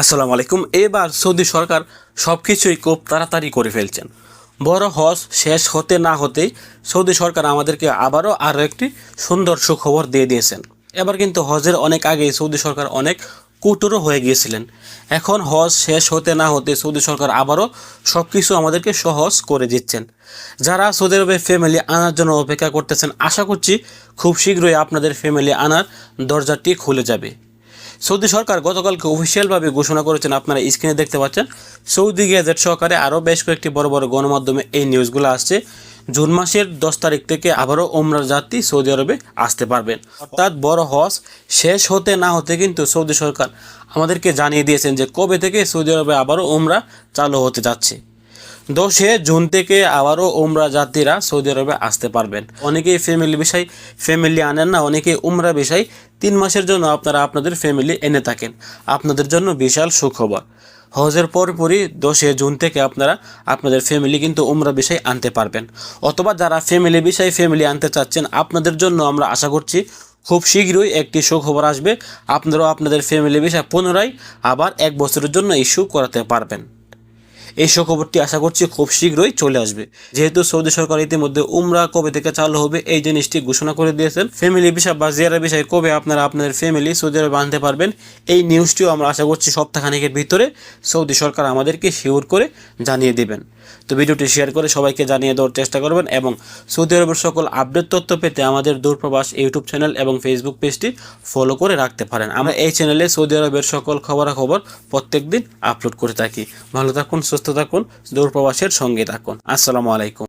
আসসালামু আলাইকুম। এবার সৌদি সরকার সব কিছুই খুব তাড়াতাড়ি করে ফেলছেন। বড় হজ শেষ হতে না হতেই সৌদি সরকার আমাদেরকে আবারও আরও একটি সুন্দর সুখবর দিয়ে দিয়েছেন। এবার কিন্তু হজের অনেক আগেই সৌদি সরকার অনেক কুটুরও হয়ে গিয়েছিলেন। এখন হজ শেষ হতে না হতে সৌদি সরকার আবারও সব কিছু আমাদেরকে সহজ করে দিচ্ছেন। যারা সৌদি আরবে ফ্যামিলি আনার জন্য অপেক্ষা করতেছেন, আশা করছি খুব শীঘ্রই আপনাদের ফ্যামিলি আনার দরজাটি খুলে যাবে। সৌদি সরকার গতকালকে অফিসিয়ালভাবে ঘোষণা করেছেন, আপনারা স্ক্রিনে দেখতে পাচ্ছেন, সৌদি গেজেট সহকারে আরও বেশ কয়েকটি বড় বড় গণমাধ্যমে এই নিউজগুলো আসছে। জুন মাসের দশ তারিখ থেকে আবারও ওমরার যাত্রী সৌদি আরবে আসতে পারবেন। অর্থাৎ বড় হজ শেষ হতে না হতে কিন্তু সৌদি সরকার আমাদেরকে জানিয়ে দিয়েছেন যে কবে থেকে সৌদি আরবে আবারও ওমরা চালু হতে যাচ্ছে। দশে জুন থেকে আবারও উমরা যাত্রীরা সৌদি আরবে আসতে পারবেন। অনেকেই ফ্যামিলি বিষয় ফ্যামিলি আনেন না, অনেকেই উমরা বিষয়। তিন মাসের জন্য আপনারা আপনাদের ফ্যামিলি এনে থাকেন। আপনাদের জন্য বিশাল সুখবর। হজের পরপরই দশে জুন থেকে আপনারা আপনাদের ফ্যামিলি কিন্তু উমরা বিষয় আনতে পারবেন। অথবা যারা ফ্যামিলি বিষয় ফ্যামিলি আনতে চাচ্ছেন, আপনাদের জন্য আমরা আশা করছি খুব শীঘ্রই একটি সুখবর আসবে। আপনারাও আপনাদের ফ্যামিলি বিষয় পুনরায় আবার এক বছরের জন্য ইস্যু করাতে পারবেন। এই সুখবরটি আশা করছি খুব শীঘ্রই চলে আসবে। যেহেতু সৌদি সরকার ইতিমধ্যে উমরা কবে থেকে চালু হবে এই জিনিসটি ঘোষণা করে দিয়েছেন। ফ্যামিলি বিষয় বা জিয়ারা বিষয় কবে আপনারা আপনাদের ফ্যামিলি সৌদি আরবে আনতে পারবেন, এই নিউজটিও আমরা আশা করছি সপ্তাহখানেকের ভিতরে সৌদি সরকার আমাদেরকে শিওর করে জানিয়ে দেবেন। তো ভিডিওটি শেয়ার করে সবাইকে জানিয়ে দেওয়ার চেষ্টা করবেন এবং সৌদি আরবের সকল আপডেট তথ্য পেতে আমাদের দূরপ্রবাস ইউটিউব চ্যানেল এবং ফেসবুক পেজটি ফলো করে রাখতে পারেন। আমরা এই চ্যানেলে সৌদি আরবের সকল খবরাখবর প্রত্যেক দিন আপলোড করে থাকি। ভালো থাকুন সুস্থ থাকুন দূরপ্রবাসের সঙ্গে থাকুন। আসসালামু আলাইকুম।